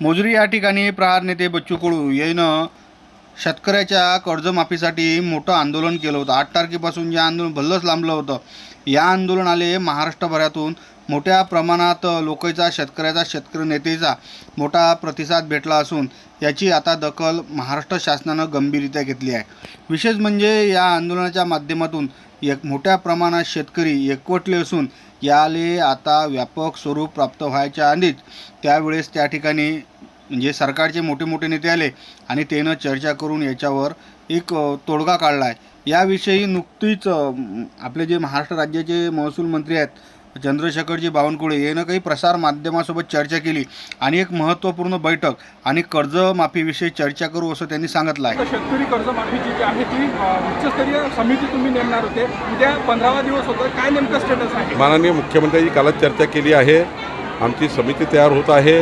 मोजरी या ठिकाणी प्रहार नेते बच्चू कडू यानं शेतकऱ्याच्या कर्जमाफीसाठी मोठं आंदोलन केलं होतं. आठ तारखेपासून जे आंदोलन भल्लच लांबलं होतं. या आंदोलनाले महाराष्ट्रभरातून मोठ्या प्रमाणात लोकांचा शेतकऱ्याचा शेतकरी नेतेचा मोठा प्रतिसाद भेटला असून याची आता दखल महाराष्ट्र शासनानं गंभीररित्या घेतली आहे. विशेष म्हणजे या आंदोलनाच्या माध्यमातून एक मोठ्या प्रमाणात शेतकरी एकवटले असून याले आता व्यापक स्वरूप प्राप्त व्हायच्या आधीच त्यावेळेस त्या ठिकाणी म्हणजे सरकारचे मोठे मोठे नेते आले आणि त्यानं चर्चा करून याच्यावर एक तोडगा काढला आहे याविषयी नुकतीच आपले जे महाराष्ट्र राज्याचे महसूल मंत्री आहेत चंद्रशेखरजी बावनकुळे यानं काही प्रसार माध्यमासोबत चर्चा केली आणि एक महत्त्वपूर्ण बैठक आणि कर्जमाफीविषयी चर्चा करू असं त्यांनी सांगितलं आहे. शेतकरी कर्जमाफीची जी आहे ती उच्चस्तरीय समिती तुम्ही नेमणार होते. उद्या पंधरावा दिवस होतं काय नेमकं स्टेटस आहे? माननीय मुख्यमंत्र्यांची कालच चर्चा केली आहे. आमची समिती तयार होत आहे.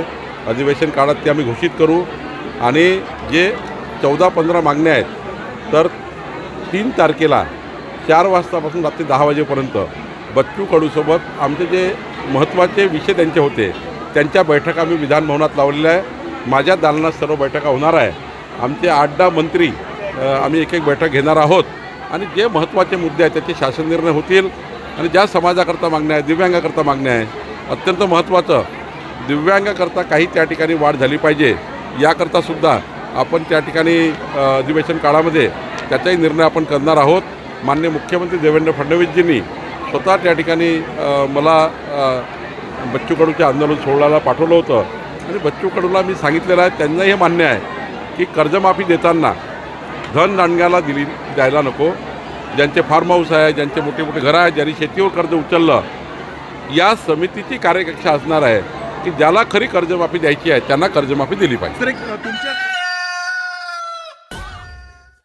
अधिवेशन काळात ते आम्ही घोषित करू. आणि जे चौदा पंधरा मागण्या आहेत तर तीन तारखेला चार वाजतापासून रात्री दहा वाजेपर्यंत बच्चू कडूसोबत आमचे जे महत्त्वाचे विषय त्यांचे होते त्यांच्या बैठका आम्ही विधानभवनात लावलेल्या आहे. माझ्या दालनात सर्व बैठका होणार आहे. आमचे आठ दहा मंत्री आम्ही एक एक बैठक घेणार आहोत. आणि जे महत्त्वाचे मुद्दे आहेत त्याचे शासन निर्णय होतील. आणि ज्या समाजाकरता मागण्या आहे दिव्यांगाकरता मागण्या आहे अत्यंत महत्त्वाचं दिव्यांगाकरता काही त्या ठिकाणी वाढ झाली पाहिजे. याकरता सुद्धा आपण त्या ठिकाणी अधिवेशन काळामध्ये त्याचाही निर्णय आपण करणार आहोत. माननीय मुख्यमंत्री देवेंद्र फडणवीसजींनी स्वतः त्या ठिकाणी मला बच्चू कडूचे आंदोलन सोहळ्याला पाठवलं होतं. आणि बच्चू कडूला मी सांगितलेलं आहे त्यांना हे मान्य आहे की कर्जमाफी देताना धन दांडग्याला दिली द्यायला नको. ज्यांचे फार्म हाऊस आहे ज्यांचे मोठे मोठे घरं आहेत ज्यांनी शेतीवर कर्ज उचललं या समितीची कार्यकक्षा असणार आहे की ज्याला खरी कर्जमाफी द्यायची आहे त्यांना कर्जमाफी दिली पाहिजे.